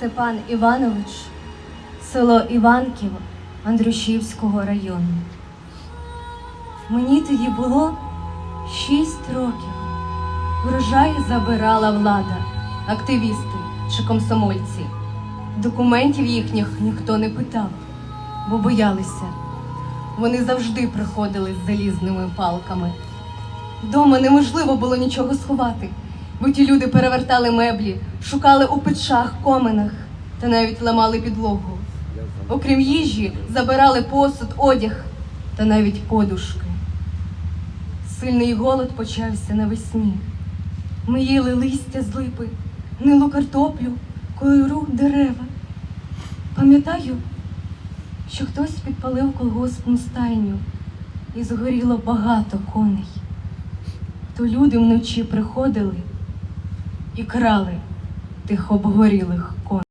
Степан Іванович, село Іванків Андрушівського району. Мені тоді було шість років. Врожай забирала влада, активісти чи комсомольці. Документів їхніх ніхто не питав, бо боялися. Вони завжди приходили з залізними палками. Вдома неможливо було нічого сховати, бо ті люди перевертали меблі, шукали у печах, коминах та навіть ламали підлогу. Окрім їжі, забирали посуд, одяг та навіть подушки. Сильний голод почався навесні. Ми їли листя з липи, гнилу картоплю, койру дерева. Пам'ятаю, що хтось підпалив колгоспну стайню і згоріло багато коней. То люди вночі приходили і крали тих обгорілих кон.